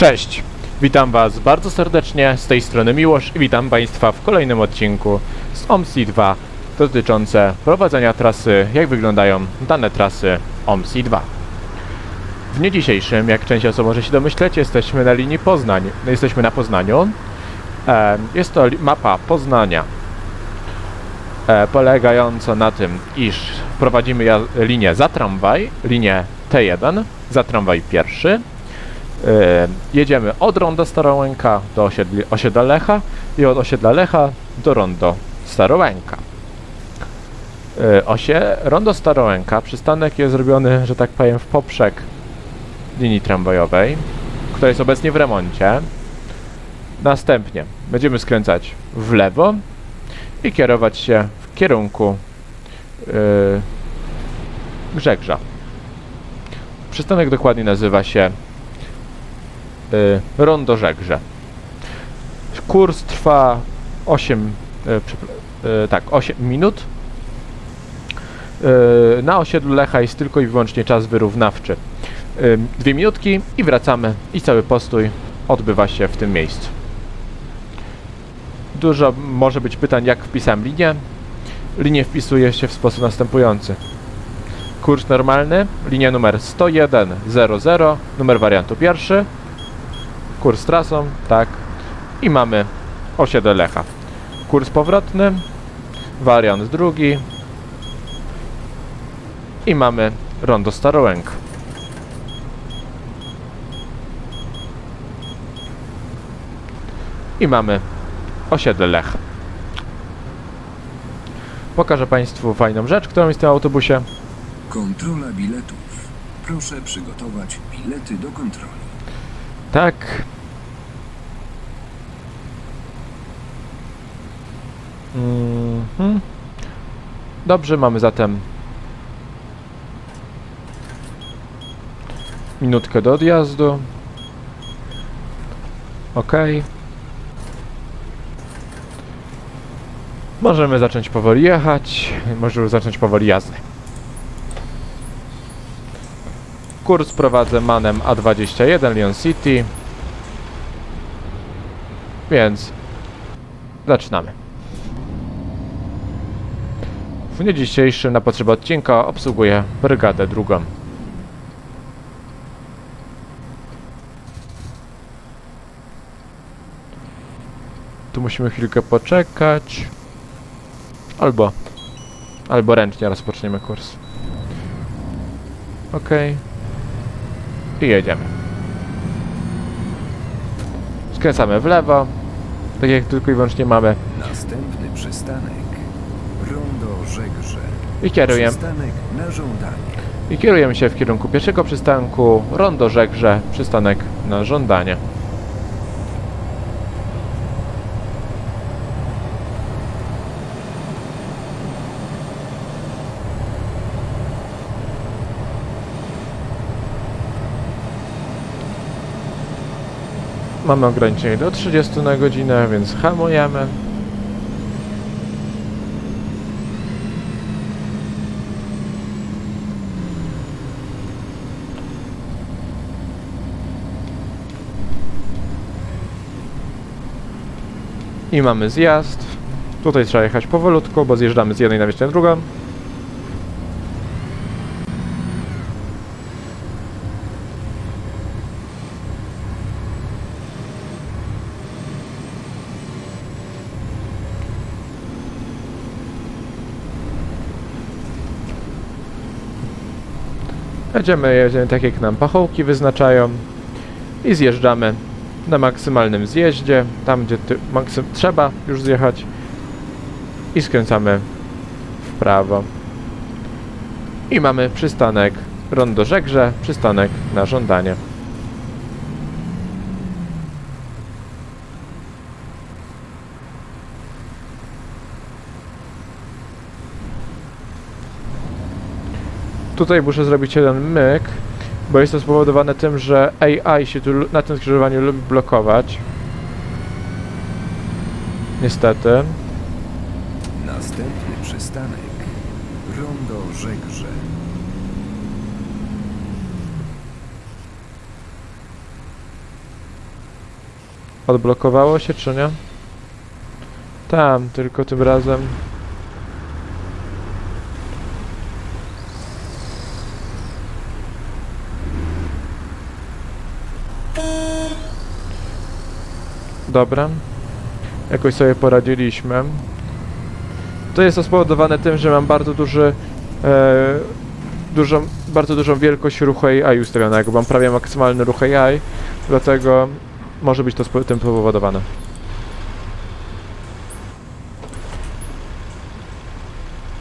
Cześć! Witam Was bardzo serdecznie, z tej strony Miłosz i witam Państwa w kolejnym odcinku z OMSI 2 dotyczące prowadzenia trasy, jak wyglądają dane trasy OMSI 2. W dniu dzisiejszym, jak część osób może się domyśleć, jesteśmy na linii Poznań. Jesteśmy na Poznaniu. E, Jest to mapa Poznania, e, polegająca na tym, iż prowadzimy linię za tramwaj, linię T1, za tramwaj pierwszy, jedziemy od Rondo Starołęka do osiedli, osiedla Lecha i od osiedla Lecha do Rondo Starołęka. E, osie, Rondo Starołęka, przystanek jest zrobiony, że tak powiem, w poprzek linii tramwajowej, która jest obecnie w remoncie. Następnie będziemy skręcać w lewo i kierować się w kierunku Grzegrza. Przystanek dokładnie nazywa się Rondo Żegrze. Kurs trwa 8, y, y, tak, 8 minut. Y, na osiedlu Lecha jest tylko i wyłącznie czas wyrównawczy. Y, dwie minutki i wracamy i cały postój odbywa się w tym miejscu. Dużo może być pytań, jak wpisałem linię. Linię wpisuje się w sposób następujący. Kurs normalny, linia numer 10100, numer wariantu pierwszy, kurs trasą, tak. I mamy osiedle Lecha. Kurs powrotny, wariant drugi. I mamy rondo Starołęk. I mamy osiedle Lecha. Pokażę Państwu fajną rzecz, którą jest w tym autobusie. Kontrola biletów. Proszę przygotować bilety do kontroli. Tak. Mhm. Dobrze, mamy zatem minutkę do odjazdu. Ok. Możemy zacząć powoli jechać. Możemy zacząć powoli jazdę. Kurs prowadzę manem A21 Lyon City. Więc zaczynamy. W dniu dzisiejszym na potrzeby odcinka obsługuję brygadę drugą. Tu musimy chwilkę poczekać. Albo albo ręcznie rozpoczniemy kurs. Okej. I jedziemy. Skręcamy w lewo. Tak jak tylko i wyłącznie mamy. Następny przystanek. Rondo Żegrze. I kierujemy. Przystanek na żądanie. I kierujemy się w kierunku pierwszego przystanku Rondo Żegrze, przystanek na żądanie. Mamy ograniczenie do 30 na godzinę, więc hamujemy. I mamy zjazd. Tutaj trzeba jechać powolutku, bo zjeżdżamy z jednej na na drugą. Jedziemy, jedziemy tak jak nam pachołki wyznaczają i zjeżdżamy na maksymalnym zjeździe, tam gdzie maksym, trzeba już zjechać i skręcamy w prawo. I mamy przystanek Rondo Żegrze, przystanek na żądanie. Tutaj muszę zrobić jeden myk, bo jest to spowodowane tym, że AI się tu na tym skrzyżowaniu lubi blokować. Niestety. Następny przystanek. Rondo Żegrze. Odblokowało się, czy nie? Tam, tylko tym razem. Dobra. Jakoś sobie poradziliśmy. To jest to spowodowane tym, że mam bardzo duży, e, dużą, bardzo dużą wielkość ruchu AI ustawionego. Mam prawie maksymalny ruch AI, dlatego może być to tym spowodowane.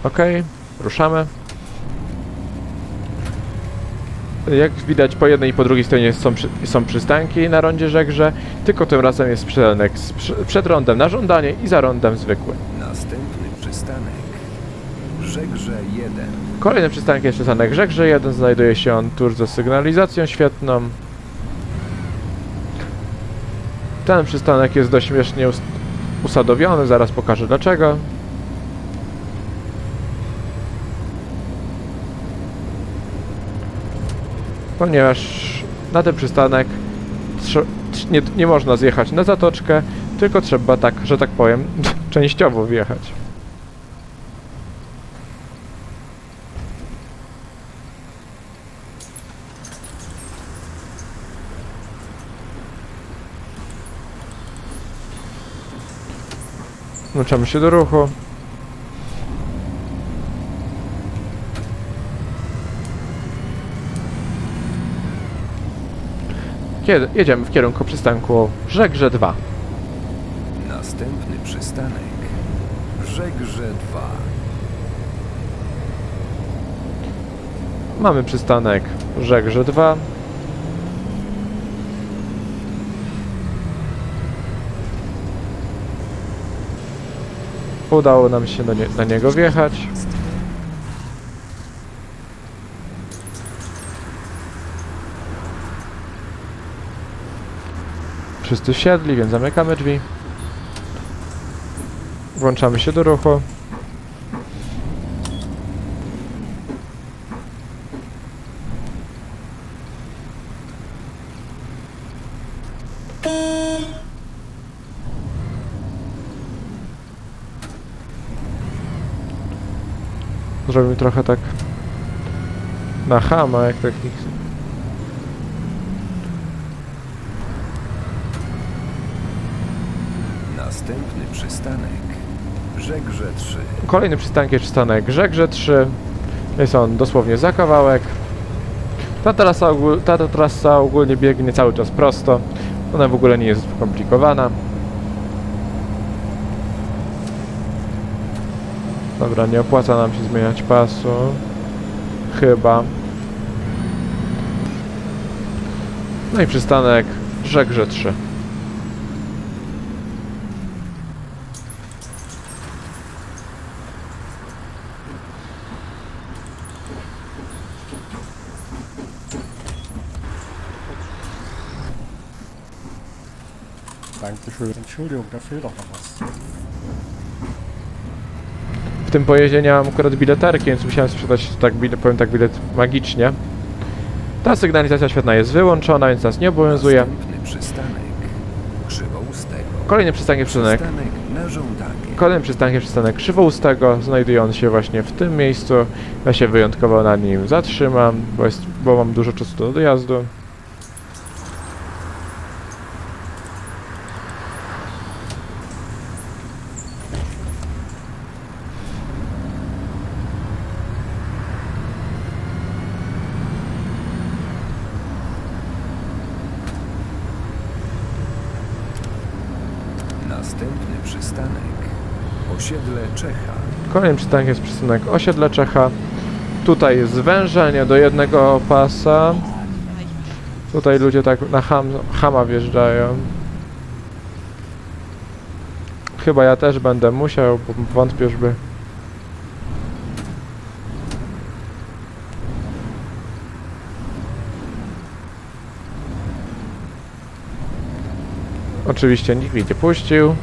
Okej, ruszamy. Jak widać po jednej i po drugiej stronie są, przy, są przystanki na rondzie Żegrze, tylko tym razem jest przystanek z, przed rondem na żądanie i za rondem zwykły. Następny przystanek. Żegrze 1. Kolejny przystanek jest przystanek Żegrze 1, znajduje się on tuż za sygnalizacją świetną. Ten przystanek jest dość śmiesznie us usadowiony, zaraz pokażę dlaczego. Ponieważ na ten przystanek nie, nie można zjechać na zatoczkę, tylko trzeba tak, że tak powiem, częściowo wjechać. Włączamy się do ruchu. Kiedy jedziemy w kierunku przystanku Żegrze 2. Następny przystanek. Żegrze 2. Mamy przystanek Żegrze 2. Udało nam się nie, na niego wjechać. Wszyscy wsiedli, więc zamykamy drzwi. Włączamy się do ruchu. Zrobimy trochę tak na hama, jak takich Następny przystanek. Żegrze 3. Kolejny przystanek jest przystanek Żegrze 3. Jest on dosłownie za kawałek. Ta trasa, ogól, ta trasa ogólnie biegnie cały czas prosto. Ona w ogóle nie jest skomplikowana. Dobra, nie opłaca nam się zmieniać pasu. Chyba. No i przystanek Żegrze 3. Dankeschön. Entschuldigung, da fehlt doch noch was. W tym pojeździe nie mam akurat bileterki, więc musiałem sprzedać, tak, bile- powiem tak, bilet magicznie. Ta sygnalizacja świetna jest wyłączona, więc nas nie obowiązuje. Następny przystanek. Krzywoustego. Kolejny przystanek jest przystanek. Przystanek na żądanie. Przystanek Krzywoustego. Znajduje on się właśnie w tym miejscu. Ja się wyjątkowo na nim zatrzymam, bo, jest, bo mam dużo czasu do dojazdu. Następny przystanek. Osiedle Czecha. Kolejny przystanek jest przystanek Osiedle Czecha. Tutaj jest zwężenie do jednego pasa. Tutaj ludzie tak na ham, hama wjeżdżają. Chyba ja też będę musiał, bo wątpię, żeby... Oczywiście nikt mnie nie puścił.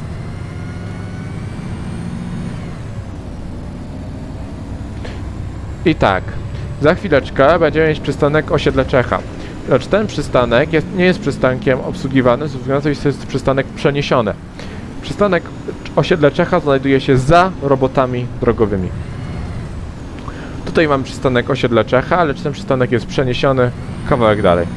I tak, za chwileczkę będziemy mieć przystanek osiedle Czecha. Lecz ten przystanek jest, nie jest przystankiem obsługiwanym, ze względu że jest przystanek przeniesiony. Przystanek osiedle Czecha znajduje się za robotami drogowymi. Tutaj mamy przystanek osiedle Czecha, lecz ten przystanek jest przeniesiony kawałek dalej.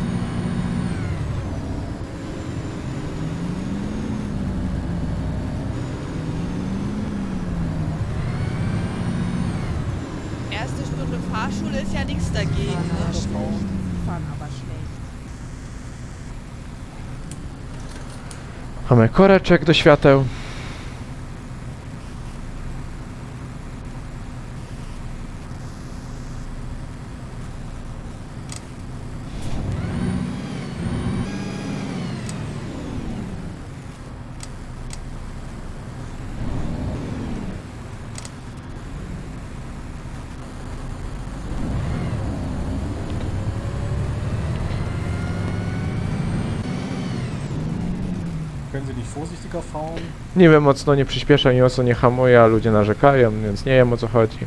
Mamy koreczek do świateł. Wiem, mocno nie przyspiesza, nie mocno nie hamuje, a ludzie narzekają, więc nie wiem o co chodzi.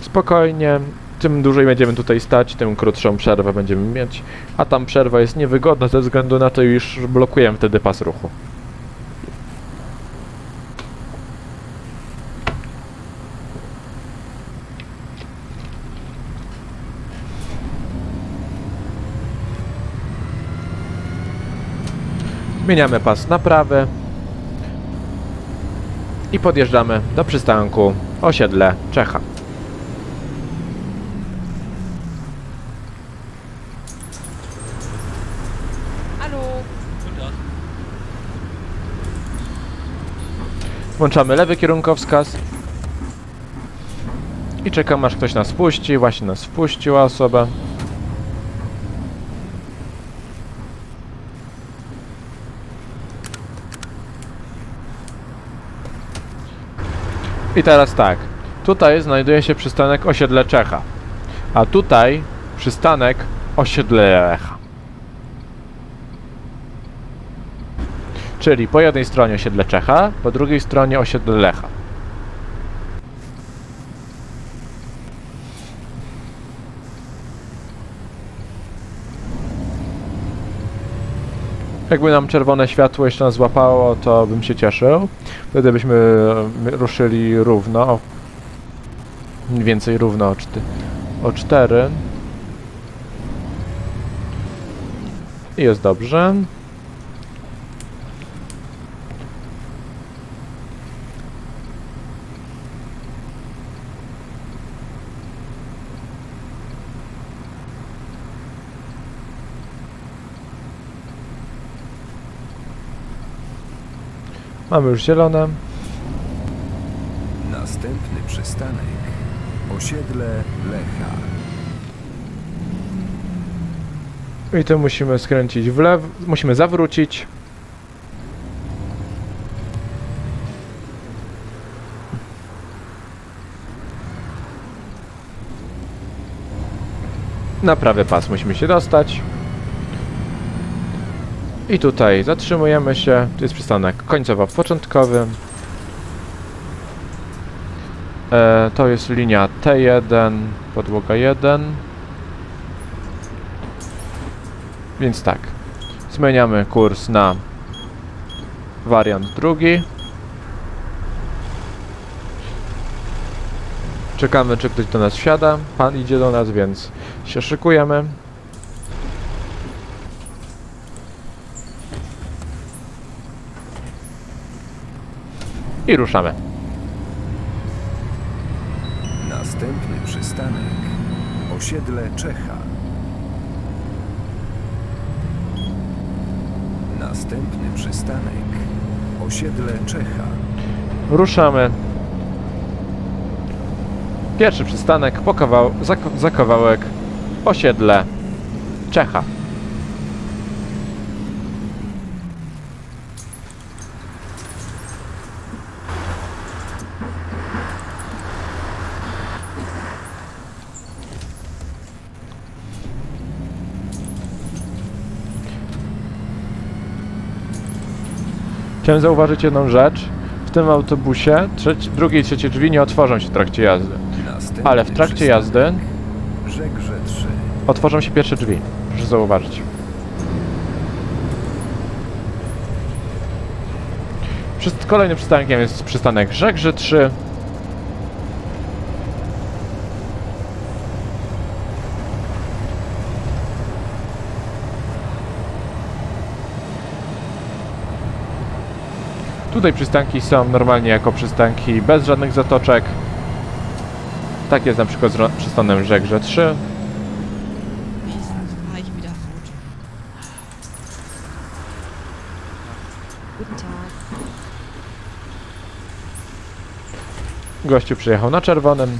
Spokojnie, tym dłużej będziemy tutaj stać, tym krótszą przerwę będziemy mieć, a tam przerwa jest niewygodna ze względu na to, iż blokujemy wtedy pas ruchu. Zmieniamy pas na prawy i podjeżdżamy do przystanku osiedle Czecha. Włączamy lewy kierunkowskaz i czekam aż ktoś nas wpuści. Właśnie nas wpuściła osoba. I teraz tak. Tutaj znajduje się przystanek osiedle Czecha. A tutaj przystanek osiedle Lecha. Czyli po jednej stronie osiedle Czecha, po drugiej stronie osiedle Lecha. Jakby nam czerwone światło jeszcze nas złapało, to bym się cieszył. Wtedy byśmy e, ruszyli równo. Mniej więcej równo o, czty, o 4. I jest dobrze. Mamy już zielone. Następny przystanek. Osiedle Lecha. I tu musimy skręcić w lewo, musimy zawrócić. Na prawy pas musimy się dostać. I tutaj zatrzymujemy się. Tu jest przystanek końcowo-początkowy. E, to jest linia T1, podłoga 1. Więc tak, zmieniamy kurs na wariant drugi. Czekamy, czy ktoś do nas wsiada. Pan idzie do nas, więc się szykujemy. I ruszamy. Następny przystanek. Osiedle Czecha. Następny przystanek. Osiedle Czecha. Ruszamy. Pierwszy przystanek po kawał za, za kawałek osiedle Czecha. Chciałem zauważyć jedną rzecz. W tym autobusie trzeci, drugie i trzecie drzwi nie otworzą się w trakcie jazdy. Ale w trakcie jazdy Żegrze 3. otworzą się pierwsze drzwi. Proszę zauważyć. Przyst- Kolejnym przystankiem jest przystanek Żegrze 3. Tutaj przystanki są normalnie jako przystanki bez żadnych zatoczek. Tak jest na przykład z przystanem Żegrze 3. Wie fahre ich wieder Auto. Guten Tag. Gościu przyjechał na czerwonym.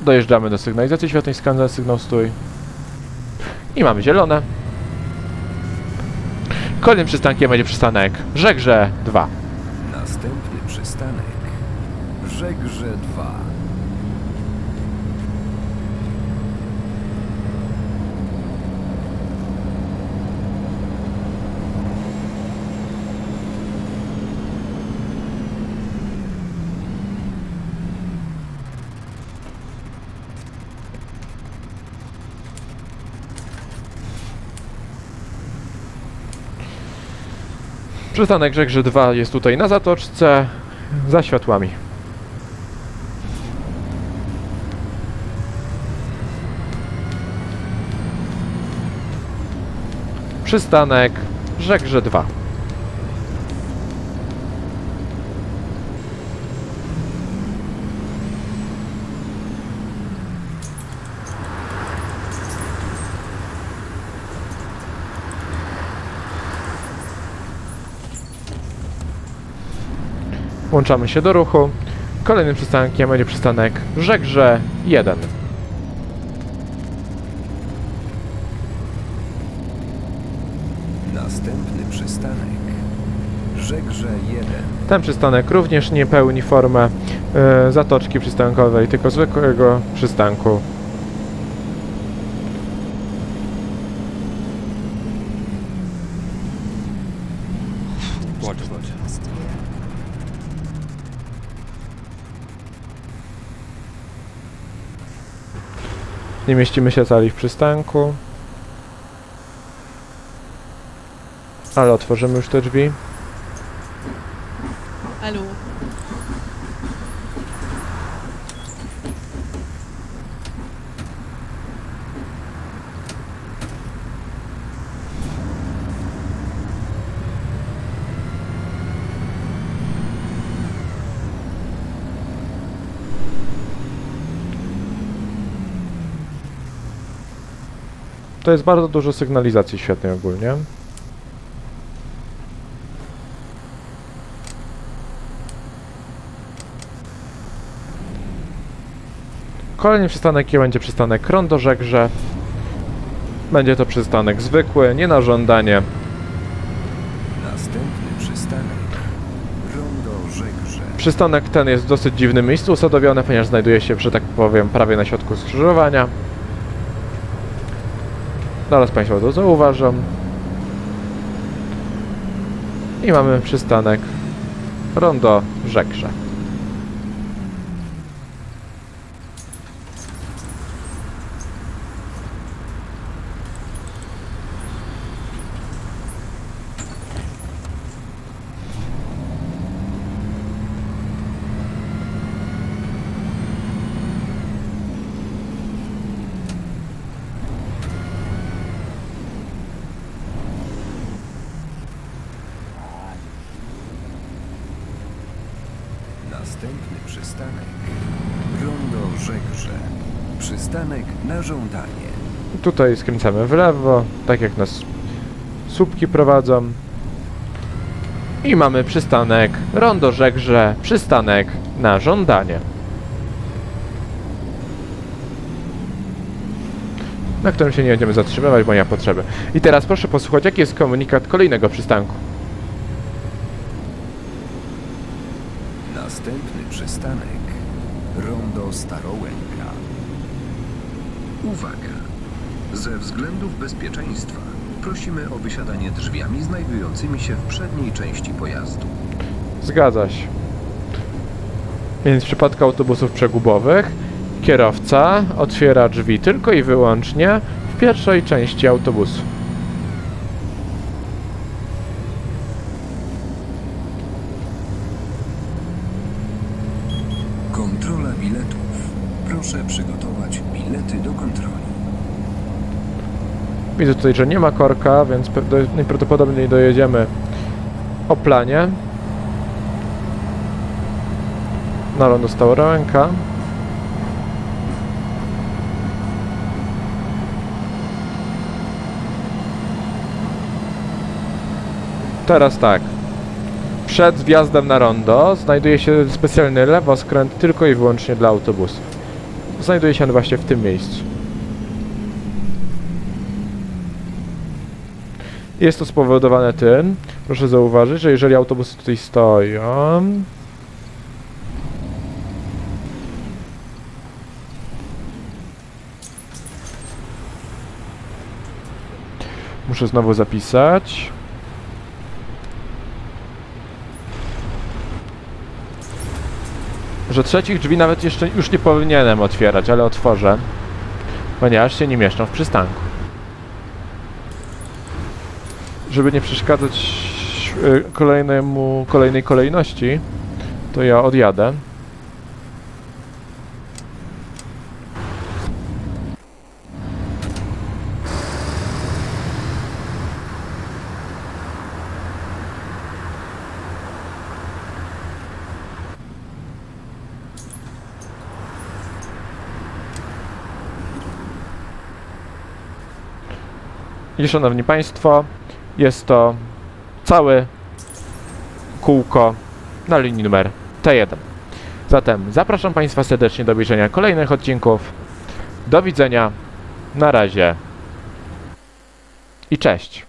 Dojeżdżamy do sygnalizacji świetnej, skanę sygnał stój. I mamy zielone. Kolejnym przystankiem będzie przystanek Żegrze 2. Następny przystanek. Żegrze 2. Przystanek Żegrze 2 jest tutaj na zatoczce za światłami. Przystanek Żegrze 2. Włączamy się do ruchu. Kolejnym przystankiem będzie przystanek Żegrze 1. Następny przystanek. Żegrze 1. Ten przystanek również nie pełni formę e, zatoczki przystankowej, tylko zwykłego przystanku. Nie mieścimy się cali w przystanku. Ale otworzymy już te drzwi. To jest bardzo dużo sygnalizacji świetnej ogólnie. Kolejny przystanek będzie przystanek Rondo Żegrze. Będzie to przystanek zwykły, nie na żądanie. Następny przystanek. Rondo Żegrze. Przystanek ten jest w dosyć dziwnym miejscu usadowiony, ponieważ znajduje się, że tak powiem, prawie na środku skrzyżowania. Zaraz Państwo to zauważą. I mamy przystanek Rondo Żegrze. Następny przystanek. Rondo Żegrze. Przystanek na żądanie. Tutaj skręcamy w lewo, tak jak nas słupki prowadzą. I mamy przystanek Rondo Żegrze, przystanek na żądanie. Na którym się nie będziemy zatrzymywać, bo nie ma potrzeby. I teraz proszę posłuchać, jaki jest komunikat kolejnego przystanku. Następny przystanek. Rondo Starołęka. Uwaga! Ze względów bezpieczeństwa prosimy o wysiadanie drzwiami znajdującymi się w przedniej części pojazdu. Zgadza się. Więc w przypadku autobusów przegubowych kierowca otwiera drzwi tylko i wyłącznie w pierwszej części autobusu. Kontrola biletów. Proszę przygotować bilety do kontroli. Widzę tutaj, że nie ma korka, więc najprawdopodobniej dojedziemy o planie. Nalon dostał ręka. Teraz tak. Przed wjazdem na rondo znajduje się specjalny lewoskręt tylko i wyłącznie dla autobusów. Znajduje się on właśnie w tym miejscu. Jest to spowodowane tym, proszę zauważyć, że jeżeli autobusy tutaj stoją, muszę znowu zapisać. Że trzecich drzwi nawet jeszcze już nie powinienem otwierać, ale otworzę, ponieważ się nie mieszczą w przystanku żeby nie przeszkadzać y, kolejnemu, kolejnej kolejności, to ja odjadę. I szanowni Państwo, jest to całe kółko na linii numer T1. Zatem zapraszam Państwa serdecznie do obejrzenia kolejnych odcinków. Do widzenia. Na razie. I cześć.